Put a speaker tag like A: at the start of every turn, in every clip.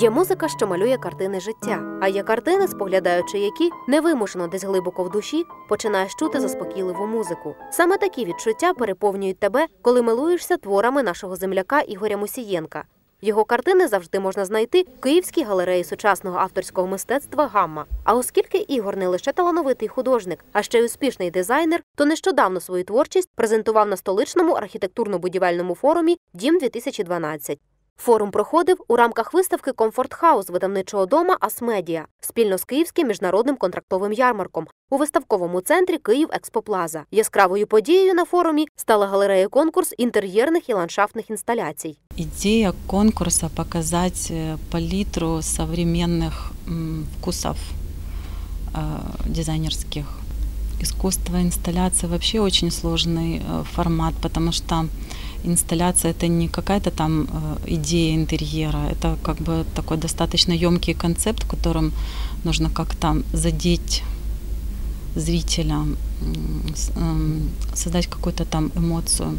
A: Є музика, що малює картини життя, а є картини, споглядаючи які невимушено десь глибоко в душі починаєш чути заспокійливу музику. Саме такі відчуття переповнюють тебе, коли милуєшся творами нашого земляка Ігоря Мусієнка. Його картини завжди можна знайти в Київській галереї сучасного авторського мистецтва Гамма. А оскільки Ігор не лише талановитий художник, а ще й успішний дизайнер, то нещодавно свою творчість презентував на столичному архітектурно-будівельному форумі Дім 2012 Форум проходив у рамках виставки Комфорт Хаус видавничого дома Асмедіа спільно з Київським міжнародним контрактовим ярмарком у виставковому центрі Київ Експоплаза. Яскравою подією на форумі стала галерея конкурс інтер'єрних і ландшафтних інсталяцій.
B: Идея конкурса показать э, палитру современных м, вкусов э, дизайнерских. Искусство инсталляции вообще очень сложный э, формат, потому что инсталляция это не какая-то там э, идея интерьера, это как бы такой достаточно емкий концепт, которым нужно как-то задеть зрителя, м, с- эм, создать какую-то там эмоцию.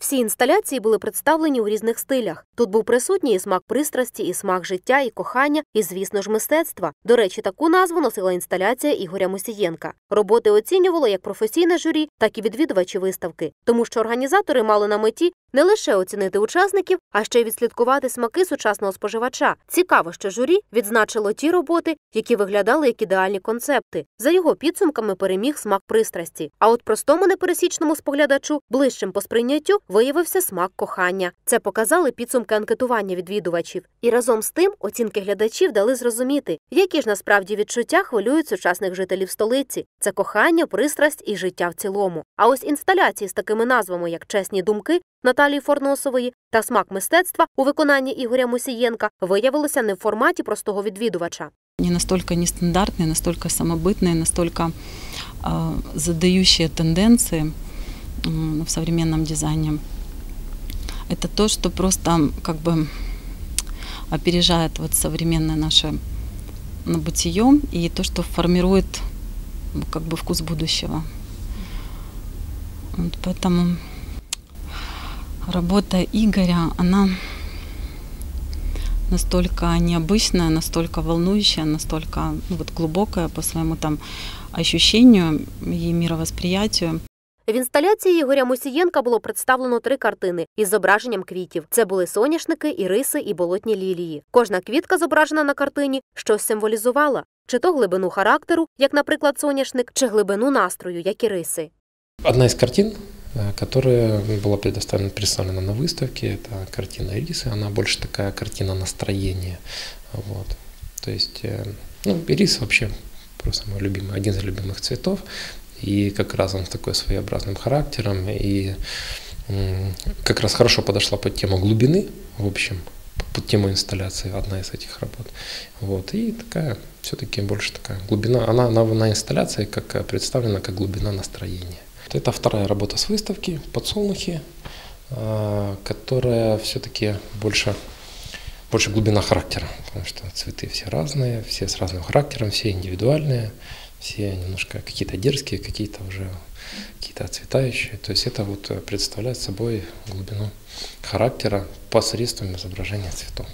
A: Всі інсталяції були представлені у різних стилях. Тут був присутній і смак пристрасті, і смак життя, і кохання, і, звісно ж, мистецтва. До речі, таку назву носила інсталяція Ігоря Мусієнка. Роботи оцінювало як професійне журі, так і відвідувачі виставки, тому що організатори мали на меті не лише оцінити учасників, а ще й відслідкувати смаки сучасного споживача. Цікаво, що журі відзначило ті роботи, які виглядали як ідеальні концепти. За його підсумками переміг смак пристрасті. А от простому непересічному споглядачу ближчим по сприйняттю виявився смак кохання. Це показали підсумки анкетування відвідувачів. І разом з тим оцінки глядачів дали зрозуміти, які ж насправді відчуття хвилюють сучасних жителів столиці. Це кохання, пристрасть і життя в цілому. А ось інсталяції з такими назвами, як чесні думки. Наталії Форносової та смак мистецтва у виконанні Ігоря Мусієнка виявилося не в форматі простого відвідувача.
B: не настолько нестандартные, настолько самобытные, настолько э, задающие тенденции м, в современном дизайне. Это то, что просто как бы опережает вот современное наше ну, бытие и то, что формирует ну, как бы вкус будущего. Вот поэтому работа Игоря, она настолько необычная, настолько волнующая, настолько ну, вот, глубокая по своему там ощущению и мировосприятию.
A: В інсталяції Ігоря Мусієнка було представлено три картини із зображенням квітів. Це були соняшники, іриси і болотні лілії. Кожна квітка, зображена на картині, щось символізувала: чи то глибину характеру, як, наприклад, соняшник, чи глибину настрою, як іриси.
C: Одна из картин, которая была предоставлена, представлена на выставке, это картина Ирисы. Она больше такая картина настроения. Вот. То есть, э, ну, ирис вообще просто мой любимый, один из любимых цветов. И как раз он с такой своеобразным характером. И как раз хорошо подошла под тему глубины, в общем, под тему инсталляции, одна из этих работ. Вот. И такая, все-таки больше такая глубина. Она, она на инсталляции как э, представлена как глубина настроения. Это вторая работа с выставки «Подсолнухи», а, которая все-таки больше, больше глубина характера, потому что цветы все разные, все с разным характером, все индивидуальные, все немножко какие-то дерзкие, какие-то уже какие-то отцветающие. То есть это вот э, представляет собой глубину характера посредством изображения цветов.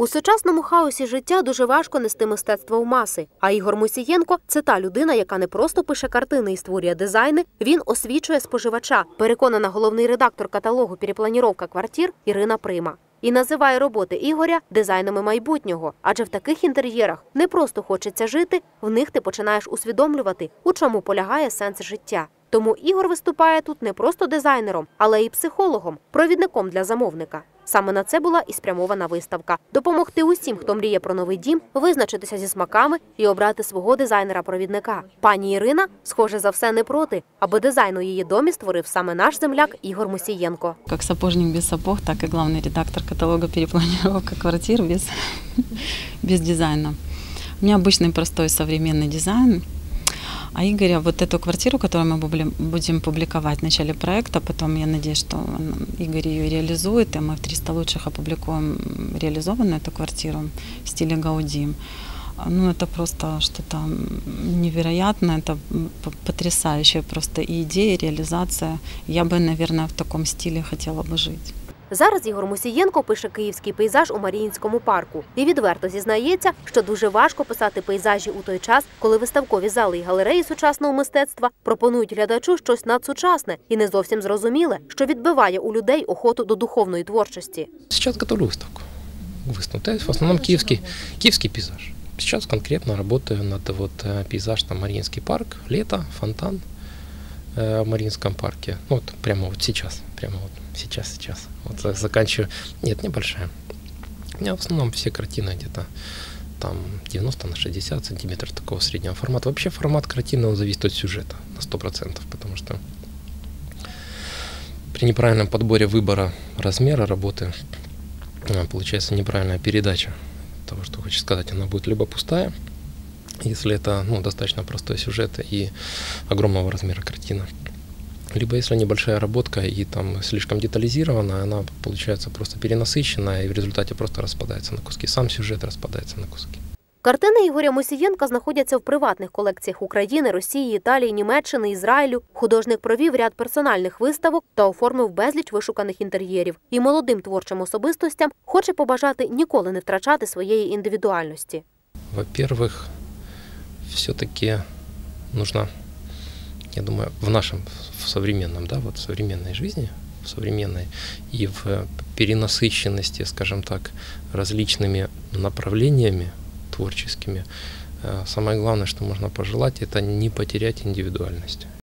A: У сучасному хаосі життя дуже важко нести мистецтво в маси. А Ігор Мусієнко це та людина, яка не просто пише картини і створює дизайни, він освічує споживача, переконана головний редактор каталогу «Перепланіровка квартир Ірина Прима. І називає роботи Ігоря дизайнами майбутнього. Адже в таких інтер'єрах не просто хочеться жити, в них ти починаєш усвідомлювати, у чому полягає сенс життя. Тому Ігор виступає тут не просто дизайнером, але й психологом, провідником для замовника. Саме на це була і спрямована виставка допомогти усім, хто мріє про новий дім, визначитися зі смаками і обрати свого дизайнера-провідника. Пані Ірина, схоже за все, не проти, аби дизайн у її домі створив саме наш земляк Ігор Мусієнко.
B: Как сапожник без сапог, так и главный редактор каталога перепланировка квартир без, без дизайна. У меня обычный простой современный дизайн. А Игоря, вот эту квартиру, которую мы бубли- будем публиковать в начале проекта, потом я надеюсь, что он- Игорь ее реализует, и мы в 300 лучших опубликуем реализованную эту квартиру в стиле Гауди. А, Ну, это просто что-то невероятное, это м, п- потрясающая просто и идея, и реализация. Я бы, наверное, в таком стиле хотела бы жить.
A: Зараз Ігор Мусієнко пише київський пейзаж у Маріїнському парку і відверто зізнається, що дуже важко писати пейзажі у той час, коли виставкові зали і галереї сучасного мистецтва пропонують глядачу щось надсучасне і не зовсім зрозуміле, що відбиває у людей охоту до духовної творчості.
C: Сейчас готовлю выставку. Выставку. То есть в основном киевский, киевский пейзаж. Сейчас конкретно работаю над вот э, пейзаж там Мариинский парк, лето, фонтан э, В Мариинском парке. Ну, вот прямо вот сейчас, прямо вот сейчас, сейчас. Вот за- заканчиваю. Нет, небольшая. У меня в основном все картины где-то там 90 на 60 сантиметров такого среднего формата. Вообще формат картины он зависит от сюжета на 100%, потому что при неправильном подборе выбора размера работы э, получается неправильная передача того, что хочешь сказать. Она будет либо пустая, если это ну, достаточно простой сюжет и огромного размера картина. Либо если небольшая работка и там слишком детализированная, она получается просто перенасыщенная и в результате просто распадается на куски. Сам сюжет распадается на куски.
A: Картини Ігоря Мусієнка знаходяться в приватних колекціях України, Росії, Італії, Німеччини, Ізраїлю. Художник провів ряд персональних виставок та оформив безліч вишуканих інтер'єрів. І молодим творчим особистостям хоче побажати ніколи не втрачати своєї індивідуальності.
C: Во-первых, все-таки нужно, я думаю, в нашем, в современном, да, вот в современной жизни, в современной и в перенасыщенности, скажем так, различными направлениями творческими, э, самое главное, что можно пожелать, это не потерять индивидуальность.